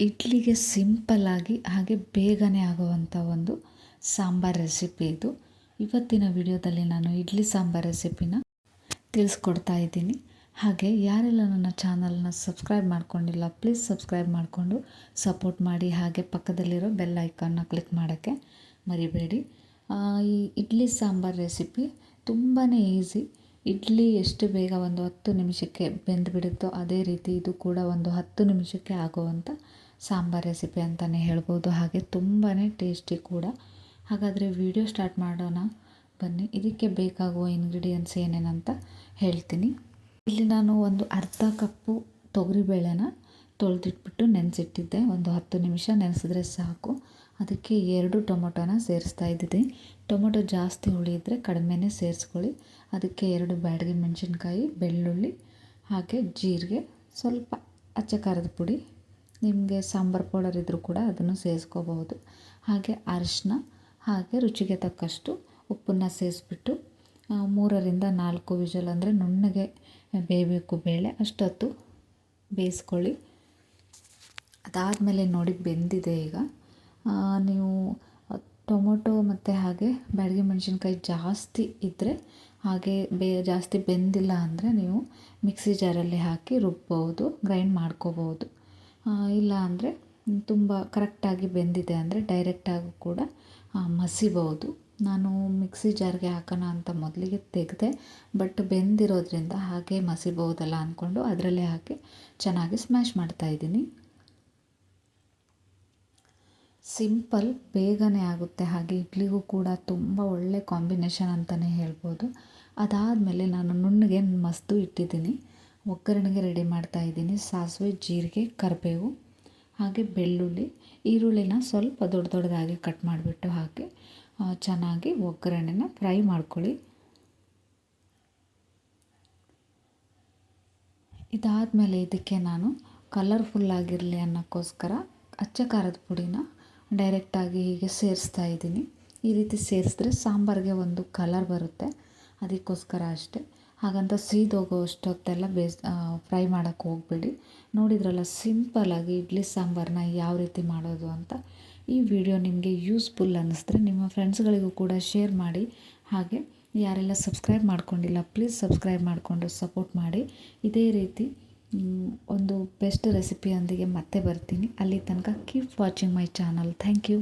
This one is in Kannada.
ಇಡ್ಲಿಗೆ ಸಿಂಪಲ್ಲಾಗಿ ಹಾಗೆ ಬೇಗನೆ ಆಗುವಂಥ ಒಂದು ಸಾಂಬಾರ್ ರೆಸಿಪಿ ಇದು. ಇವತ್ತಿನ ವಿಡಿಯೋದಲ್ಲಿ ನಾನು ಇಡ್ಲಿ ಸಾಂಬಾರ್ ರೆಸಿಪಿನ ತಿಳಿಸ್ಕೊಡ್ತಾ ಇದ್ದೀನಿ. ಹಾಗೆ ಯಾರೆಲ್ಲ ನನ್ನ ಚಾನಲ್ನ ಸಬ್ಸ್ಕ್ರೈಬ್ ಮಾಡ್ಕೊಂಡಿಲ್ಲ, ಪ್ಲೀಸ್ ಸಬ್ಸ್ಕ್ರೈಬ್ ಮಾಡಿಕೊಂಡು ಸಪೋರ್ಟ್ ಮಾಡಿ. ಹಾಗೆ ಪಕ್ಕದಲ್ಲಿರೋ ಬೆಲ್ ಐಕಾನ್ನ ಕ್ಲಿಕ್ ಮಾಡೋಕ್ಕೆ ಮರಿಬೇಡಿ. ಈ ಇಡ್ಲಿ ಸಾಂಬಾರ್ ರೆಸಿಪಿ ತುಂಬಾ ಈಸಿ. ಇಡ್ಲಿ ಎಷ್ಟು ಬೇಗ ಒಂದು ಹತ್ತು ನಿಮಿಷಕ್ಕೆ ಬೆಂದುಬಿಡುತ್ತೋ ಅದೇ ರೀತಿ ಇದು ಕೂಡ ಒಂದು ಹತ್ತು ನಿಮಿಷಕ್ಕೆ ಆಗುವಂಥ ಸಾಂಬಾರ್ ರೆಸಿಪಿ ಅಂತಲೇ ಹೇಳ್ಬೋದು. ಹಾಗೆ ತುಂಬಾ ಟೇಸ್ಟಿ ಕೂಡ. ಹಾಗಾದರೆ ವಿಡಿಯೋ ಸ್ಟಾರ್ಟ್ ಮಾಡೋಣ. ಬನ್ನಿ, ಇದಕ್ಕೆ ಬೇಕಾಗುವ ಇಂಗ್ರೀಡಿಯೆಂಟ್ಸ್ ಏನೇನಂತ ಹೇಳ್ತೀನಿ. ಇಲ್ಲಿ ನಾನು ಒಂದು ಅರ್ಧ ಕಪ್ಪು ತೊಗರಿಬೇಳೆನ ತೊಳೆದಿಟ್ಬಿಟ್ಟು ನೆನೆಸಿಟ್ಟಿದ್ದೆ. ಒಂದು ಹತ್ತು ನಿಮಿಷ ನೆನೆಸಿದ್ರೆ ಸಾಕು. ಅದಕ್ಕೆ ಎರಡು ಟೊಮೊಟೊನ ಸೇರಿಸ್ತಾ ಇದ್ದಿದ್ದೆ ಟೊಮೊಟೊ ಜಾಸ್ತಿ ಹುಳಿ ಇದ್ದರೆ ಕಡಿಮೆನೇ ಸೇರಿಸ್ಕೊಳ್ಳಿ. ಅದಕ್ಕೆ ಎರಡು ಬ್ಯಾಡಗಿ ಮೆಣಸಿನ್ಕಾಯಿ, ಬೆಳ್ಳುಳ್ಳಿ, ಹಾಗೆ ಜೀರಿಗೆ, ಸ್ವಲ್ಪ ಅಚ್ಚ ಖಾರದ ಪುಡಿ. ನಿಮಗೆ ಸಾಂಬಾರು ಪೌಡರ್ ಇದ್ದರೂ ಕೂಡ ಅದನ್ನು ಸೇರಿಸ್ಕೋಬಹುದು ಹಾಗೆ ಅರಿಶಿನ ಹಾಗೆ ರುಚಿಗೆ ತಕ್ಕಷ್ಟು ಉಪ್ಪನ್ನು ಸೇರಿಸ್ಬಿಟ್ಟು ಮೂರರಿಂದ ನಾಲ್ಕು ವಿಷಲ್ ಅಂದರೆ ನುಣ್ಣಗೆ ಬೇಯಬೇಕು ಬೇಳೆ. ಅಷ್ಟೊತ್ತು ಬೇಯಿಸ್ಕೊಳ್ಳಿ. ಅದಾದಮೇಲೆ ನೋಡಿ ಬೆಂದಿದೆ ಈಗ. ನೀವು ಟೊಮೊಟೊ ಮತ್ತು ಹಾಗೆ ಬ್ಯಾಡಗಿ ಮೆಣಸಿನ್ಕಾಯಿ ಜಾಸ್ತಿ ಇದ್ದರೆ ಹಾಗೆ ಬೇ, ಜಾಸ್ತಿ ಬೆಂದಿಲ್ಲ ಅಂದರೆ ನೀವು ಮಿಕ್ಸಿ ಜಾರಲ್ಲಿ ಹಾಕಿ ರುಬ್ಬೋದು ಗ್ರೈಂಡ್ ಮಾಡ್ಕೋಬೋದು ಇಲ್ಲ ಅಂದರೆ ತುಂಬ ಕರೆಕ್ಟಾಗಿ ಬೆಂದಿದೆ ಅಂದರೆ ಡೈರೆಕ್ಟಾಗಿ ಕೂಡ ಮಸಿಬೋದು. ನಾನು ಮಿಕ್ಸಿ ಜಾರ್ಗೆ ಹಾಕೋಣ ಅಂತ ಮೊದಲಿಗೆ ತೆಗೆದೆ ಬಟ್ ಬೆಂದಿರೋದ್ರಿಂದ ಹಾಗೆ ಮಸಿಬೋದಲ್ಲ ಅಂದ್ಕೊಂಡು ಅದರಲ್ಲೇ ಹಾಕಿ ಚೆನ್ನಾಗಿ ಸ್ಮ್ಯಾಶ್ ಮಾಡ್ತಾಯಿದ್ದೀನಿ ಸಿಂಪಲ್ ಬೇಗನೆ ಆಗುತ್ತೆ. ಹಾಗೆ ಇಡ್ಲಿಗೂ ಕೂಡ ತುಂಬ ಒಳ್ಳೆ ಕಾಂಬಿನೇಷನ್ ಅಂತಲೇ ಹೇಳ್ಬೋದು. ಅದಾದಮೇಲೆ ನಾನು ನುಣ್ಣಗೆ ಮಸ್ದು ಇಟ್ಟಿದ್ದೀನಿ. ಒಗ್ಗರಣೆಗೆ ರೆಡಿ ಮಾಡ್ತಾ ಇದ್ದೀನಿ. ಸಾಸಿವೆ, ಜೀರಿಗೆ, ಕರಿಬೇವು, ಹಾಗೆ ಬೆಳ್ಳುಳ್ಳಿ, ಈರುಳ್ಳಿನ ಸ್ವಲ್ಪ ದೊಡ್ಡ ದೊಡ್ಡದಾಗಿ ಕಟ್ ಮಾಡಿಬಿಟ್ಟು ಹಾಕಿ ಚೆನ್ನಾಗಿ ಒಗ್ಗರಣೆನ ಫ್ರೈ ಮಾಡ್ಕೊಳ್ಳಿ. ಇದಾದಮೇಲೆ ಇದಕ್ಕೆ ನಾನು ಕಲರ್ಫುಲ್ ಆಗಿರಲಿ ಅನ್ನೋಕ್ಕೋಸ್ಕರ ಅಚ್ಚ ಖಾರದ ಪುಡಿನ ಡೈರೆಕ್ಟಾಗಿ ಹೀಗೆ ಸೇರಿಸ್ತಾ ಇದ್ದೀನಿ. ಈ ರೀತಿ ಸೇರಿಸಿದ್ರೆ ಸಾಂಬಾರಿಗೆ ಒಂದು ಕಲರ್ ಬರುತ್ತೆ. ಅದಕ್ಕೋಸ್ಕರ ಅಷ್ಟೇ. ಹಾಗಂತ ಸೀದೋಗೋ ಅಷ್ಟೊತ್ತೆಲ್ಲ ಬೇಸ್ ಫ್ರೈ ಮಾಡೋಕ್ಕೆ ಹೋಗಬೇಡಿ. ನೋಡಿದ್ರಲ್ಲ ಸಿಂಪಲ್ಲಾಗಿ ಇಡ್ಲಿ ಸಾಂಬಾರನ್ನ ಯಾವ ರೀತಿ ಮಾಡೋದು ಅಂತ. ಈ ವಿಡಿಯೋ ನಿಮಗೆ ಯೂಸ್ಫುಲ್ ಅನ್ನಿಸಿದ್ರೆ ನಿಮ್ಮ ಫ್ರೆಂಡ್ಸ್ಗಳಿಗೂ ಕೂಡ ಶೇರ್ ಮಾಡಿ. ಹಾಗೆ ಯಾರೆಲ್ಲ ಸಬ್ಸ್ಕ್ರೈಬ್ ಮಾಡ್ಕೊಂಡಿಲ್ಲ ಪ್ಲೀಸ್ ಸಬ್ಸ್ಕ್ರೈಬ್ ಮಾಡಿಕೊಂಡು ಸಪೋರ್ಟ್ ಮಾಡಿ. ಇದೇ ರೀತಿ ಒಂದು ಬೆಸ್ಟ್ ರೆಸಿಪಿಯೊಂದಿಗೆ ಮತ್ತೆ ಬರ್ತೀನಿ. ಅಲ್ಲಿ ತನಕ keep watching my channel thank you